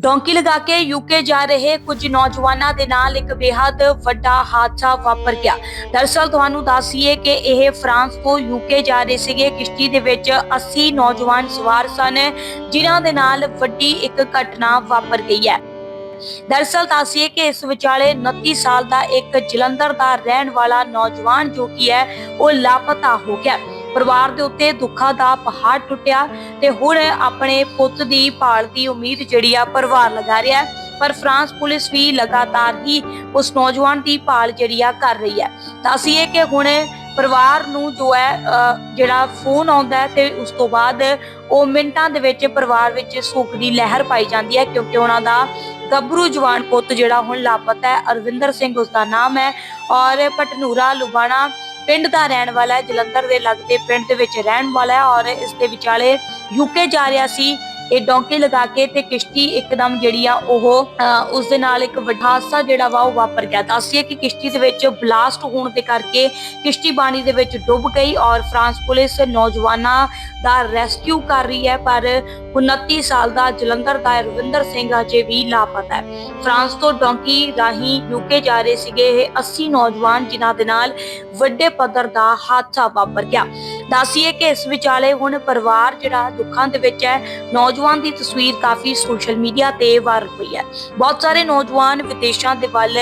Donkey ਲਗਾ ਕੇ UK ਜਾ ਰਹੇ ਕੁਝ ਨੌਜਵਾਨਾਂ ਦੇ ਨਾਲ ਇੱਕ ਬੇहद ਵੱਡਾ ਹਾਦਸਾ ਵਾਪਰ ਗਿਆ। ਦਰਅਸਲ ਤੁਹਾਨੂੰ ਦੱਸੀਏ ਕਿ ਇਹ ਫਰਾਂਸ ਤੋਂ ਯੂਕੇ ਜਾ ਰਹੇ ਸੀਗੇ। ਕਿਸ਼ਤੀ ਦੇ ਵਿੱਚ 80 ਨੌਜਵਾਨ ਸਵਾਰ ਸਨ, ਜਿਨ੍ਹਾਂ ਦੇ ਨਾਲ ਵੱਡੀ ਇੱਕ ਘਟਨਾ ਵਾਪਰ ਗਈ ਹੈ। ਦਰਅਸਲ ਦੱਸੀਏ ਕਿ ਇਸ ਵਿਚਾਲੇ 29 ਸਾਲ ਦਾ ਇੱਕ ਜਲੰਧਰ ਦਾ ਰਹਿਣ ਵਾਲਾ ਨੌਜਵਾਨ ਜੋ ਕਿ ਹੈ, ਉਹ ਲਾਪਤਾ ਹੋ ਗਿਆ। ਪਰਿਵਾਰ ਦੇ ਉੱਤੇ ਦੁੱਖਾਂ ਦਾ ਪਹਾੜ ਟੁੱਟਿਆ ਤੇ ਹੁਣ ਆਪਣੇ ਪੁੱਤ ਦੀ ਭਾਲ ਦੀ ਉਮੀਦ ਜਿਹੜੀ ਆ ਪਰਿਵਾਰ ਲਗਾ ਰਿਹਾ ਹੈ। ਪਰ ਫਰਾਂਸ ਪੁਲਿਸ ਵੀ ਲਗਾਤਾਰ ਹੀ ਉਸ ਨੌਜਵਾਨ ਦੀ ਭਾਲ ਜਿਹੜੀ ਆ ਕਰ ਰਹੀ ਹੈ। ਤਾਂ ਅਸੀਂ ਇਹ ਕਿ ਹੁਣ ਪਰਿਵਾਰ ਨੂੰ ਜੋ ਹੈ ਜਿਹੜਾ ਫੋਨ ਆਉਂਦਾ ਤੇ ਉਸ ਤੋਂ ਬਾਅਦ ਉਹ ਮਿੰਟਾਂ ਦੇ ਵਿੱਚ ਪਰਿਵਾਰ ਵਿੱਚ ਸੁੱਖ ਦੀ ਲਹਿਰ ਪਾਈ ਜਾਂਦੀ ਹੈ ਕਿਉਂਕਿ ਉਹਨਾਂ ਦਾ ਗੱਭਰੂ ਜਵਾਨ ਪੁੱਤ ਜਿਹੜਾ ਹੁਣ ਲਾਪਤਾ ਹੈ। ਅਰਵਿੰਦਰ ਸਿੰਘ ਉਸ ਦਾ ਨਾਮ ਹੈ ਔਰ ਪਟਨੂਰਾ ਲੁਬਾਣਾ ਪਿੰਡ ਦਾ ਰਹਿਣ ਵਾਲਾ ਹੈ, ਜਲੰਧਰ ਦੇ ਲੱਗਦੇ ਪਿੰਡ ਦੇ ਵਿੱਚ ਰਹਿਣ ਵਾਲਾ ਹੈ ਔਰ ਇਸ ਦੇ ਵਿਚਾਲੇ ਯੂਕੇ ਜਾ ਰਿਹਾ ਸੀ। ਇਹ ਡੌਂਕੀ ਲਗਾ ਕੇ ਤੇ ਕਿਸ਼ਤੀ ਇੱਕਦਮ ਜਿਹੜੀ ਆ ਉਹ ਉਸ ਦੇ ਨਾਲ ਇੱਕ ਵੱਡਾ ਹਾਦਸਾ ਜਿਹੜਾ ਵਾ ਉਹ ਵਾਪਰ ਗਿਆ। ਦੱਸਿਏ ਕਿ ਕਿਸ਼ਤੀ ਦੇ ਵਿੱਚ ਬਲਾਸਟ ਹੋਣ ਦੇ ਕਰਕੇ ਕਿਸ਼ਤੀ ਪਾਣੀ ਦੇ ਵਿੱਚ ਡੁੱਬ ਗਈ ਔਰ ਫਰਾਂਸ ਪੁਲਿਸ ਨੌਜਵਾਨਾਂ ਦਾ ਰੈਸਕਿਊ ਕਰ ਰਹੀ ਹੈ, ਪਰ 29 ਸਾਲ ਦਾ ਜਲੰਧਰ ਦਾ ਰਵਿੰਦਰ ਸਿੰਘ ਅਜੇ ਵੀ ਲਾਪਤਾ ਹੈ। ਫਰਾਂਸ ਤੋਂ ਡੌਂਕੀ ਰਾਹੀਂ ਯੂਕੇ ਜਾ ਰਹੇ ਸੀਗੇ ਇਹ 80 ਨੌਜਵਾਨ, ਜਿਨ੍ਹਾਂ ਦੇ ਨਾਲ ਵੱਡੇ ਪੱਧਰ ਦਾ ਹਾਦਸਾ ਵਾਪਰ ਗਿਆ। ਦੱਸੀਏ ਕਿ ਇਸ ਵਿਚਾਲੇ ਹੁਣ ਪਰਿਵਾਰ ਜਿਹੜਾ ਦੁੱਖਾਂ ਦੇ ਵਿੱਚ ਹੈ, ਨੌਜਵਾਨ ਦੀ ਤਸਵੀਰ ਕਾਫੀ ਸੋਸ਼ਲ ਮੀਡੀਆ ਤੇ ਵਾਇਰਲ ਹੋਈ ਹੈ। ਬਹੁਤ ਸਾਰੇ ਨੌਜਵਾਨ ਵਿਦੇਸ਼ਾਂ ਦੇ ਵੱਲ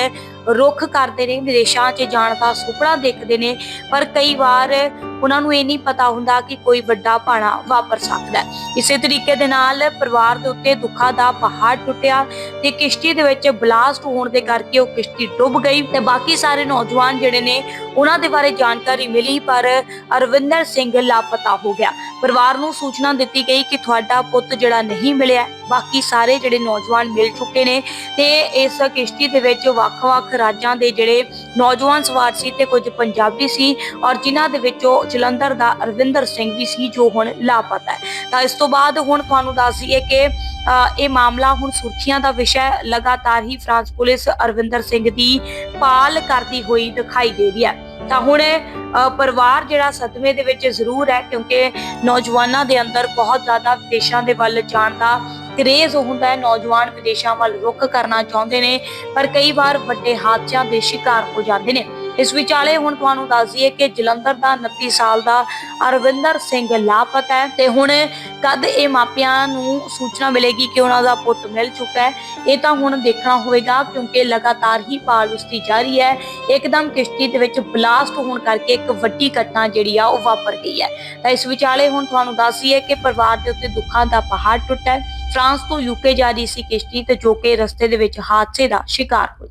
ਰੁੱਖ ਕਰਦੇ ਨੇ, ਵਿਦੇਸ਼ਾਂ 'ਚ ਜਾਣ ਦਾ ਸੁਪਨਾ ਦੇਖਦੇ ਨੇ, ਪਰ ਕਈ ਵਾਰ ਉਹਨਾਂ ਨੂੰ ਇਹ ਨਹੀਂ ਪਤਾ ਹੁੰਦਾ ਕਿ ਕੋਈ ਵੱਡਾ ਭਾਣਾ ਵਾਪਰ ਸਕਦਾ ਹੈ। ਇਸੇ ਤਰੀਕੇ ਦੇ ਨਾਲ ਪਰਿਵਾਰ ਦੇ ਉੱਤੇ ਦੁੱਖਾਂ ਦਾ ਪਹਾੜ ਟੁੱਟਿਆ ਤੇ ਕਿਸ਼ਤੀ ਦੇ ਵਿੱਚ ਬਲਾਸਟ ਹੋਣ ਦੇ ਕਰਕੇ ਉਹ ਕਿਸ਼ਤੀ ਡੁੱਬ ਗਈ ਤੇ ਬਾਕੀ ਸਾਰੇ ਨੌਜਵਾਨ ਜਿਹੜੇ ਨੇ ਉਹਨਾਂ ਦੇ ਬਾਰੇ ਜਾਣਕਾਰੀ ਮਿਲੀ, ਪਰ ਅਰਵਿੰਦਰ ਸਿੰਘ ਲਾਪਤਾ ਹੋ ਗਿਆ। ਪਰਿਵਾਰ ਨੂੰ ਸੂਚਨਾ ਦਿੱਤੀ ਗਈ ਕਿ ਤੁਹਾਡਾ ਪੁੱਤ ਜਿਹੜਾ ਨਹੀਂ ਮਿਲਿਆ ਬਾਕੀ ਸਾਰੇ ਜਿਹੜੇ ਨੌਜਵਾਨ ਮਿਲ ਚੁੱਕੇ ਨੇ ਤੇ ਇਸ ਕਿਸ਼ਤੀ ਦੇ ਵਿੱਚ ਵੱਖ-ਵੱਖ ਰਾਜਾਂ ਦੇ ਜਿਹੜੇ ਨੌਜਵਾਨ ਸਵਾਰ ਸੀ ਤੇ ਕੁਝ ਪੰਜਾਬੀ ਸੀ ਔਰ ਜਿਨ੍ਹਾਂ ਦੇ ਵਿੱਚੋਂ ਜਲੰਧਰ ਦਾ ਅਰਵਿੰਦਰ ਸਿੰਘ ਵੀ ਸੀ ਜੋ ਹੁਣ ਲਾਪਤਾ ਹੈ। ਤਾਂ ਇਸ ਤੋਂ ਬਾਅਦ ਹੁਣ ਤੁਹਾਨੂੰ ਦੱਸ ਦਈਏ ਕਿ ਇਹ ਮਾਮਲਾ ਹੁਣ ਸੁਰਖੀਆਂ ਦਾ ਵਿਸ਼ਾ ਹੈ। ਲਗਾਤਾਰ ਹੀ ਫਰਾਂਸ ਪੁਲਿਸ ਅਰਵਿੰਦਰ ਸਿੰਘ ਦੀ ਪਾਲ ਕਰਦੀ ਹੋਈ ਦਿਖਾਈ ਦੇ ਰਹੀ ਹੈ। ਤਾਂ ਹੁਣ ਅ, ਪਰਿਵਾਰ ਜਿਹੜਾ ਸਦਮੇ ਦੇ ਵਿੱਚ ਜ਼ਰੂਰ ਹੈ ਕਿਉਂਕਿ ਨੌਜਵਾਨਾਂ ਦੇ ਅੰਦਰ ਬਹੁਤ ਜ਼ਿਆਦਾ ਵਿਦੇਸ਼ਾਂ ਦੇ ਵੱਲ ਜਾਣ ਦਾ ਕਰੇਜ਼ ਹੁੰਦਾ ਹੈ, ਨੌਜਵਾਨ ਵਿਦੇਸ਼ਾਂ ਵੱਲ ਰੁਖ ਕਰਨਾ ਚਾਹੁੰਦੇ ਨੇ, ਪਰ ਕਈ ਵਾਰ ਵੱਡੇ ਹਾਦਸਿਆਂ ਦੇ ਸ਼ਿਕਾਰ ਹੋ ਜਾਂਦੇ ਨੇ। ਇਸ ਵਿਚਾਲੇ ਹੁਣ ਤੁਹਾਨੂੰ ਦੱਸ ਦਈਏ ਕਿ ਜਲੰਧਰ ਦਾ 29 ਸਾਲ ਦਾ ਅਰਵਿੰਦਰ ਸਿੰਘ ਲਾਪਤਾ ਹੈ ਤੇ ਹੁਣ ਕਦ ਇਹ ਮਾਪਿਆਂ ਨੂੰ ਸੂਚਨਾ ਮਿਲੇਗੀ ਕਿ ਉਹਨਾਂ ਦਾ ਪੁੱਤ ਮਿਲ ਚੁੱਕਾ ਹੈ, ਇਹ ਤਾਂ ਹੁਣ ਦੇਖਣਾ ਹੋਵੇਗਾ, ਕਿਉਂਕਿ ਲਗਾਤਾਰ ਹੀ ਭਾਲ ਉਸਦੀ ਜਾਰੀ ਹੈ। ਇੱਕਦਮ ਕਿਸ਼ਤੀ ਦੇ ਵਿੱਚ ਬਲਾਸਟ ਹੋਣ ਕਰਕੇ ਇੱਕ ਵੱਡੀ ਘਟਨਾ ਜਿਹੜੀ ਆ, ਉਹ ਵਾਪਰ ਗਈ ਹੈ। ਤਾਂ ਇਸ ਵਿਚਾਲੇ ਹੁਣ ਤੁਹਾਨੂੰ ਦੱਸ ਦਈਏ ਕਿ ਪਰਿਵਾਰ ਦੇ ਉੱਤੇ ਦੁੱਖਾਂ ਦਾ ਪਹਾੜ ਟੁੱਟਾ ਹੈ। ਫਰਾਂਸ ਤੋਂ ਯੂਕੇ ਜਾ ਰਹੀ ਸੀ ਕਿਸ਼ਤੀ ਤੇ ਜੋ ਕਿ ਰਸਤੇ ਦੇ ਵਿੱਚ ਹਾਦਸੇ ਦਾ ਸ਼ਿਕਾਰ ਹੋਈ।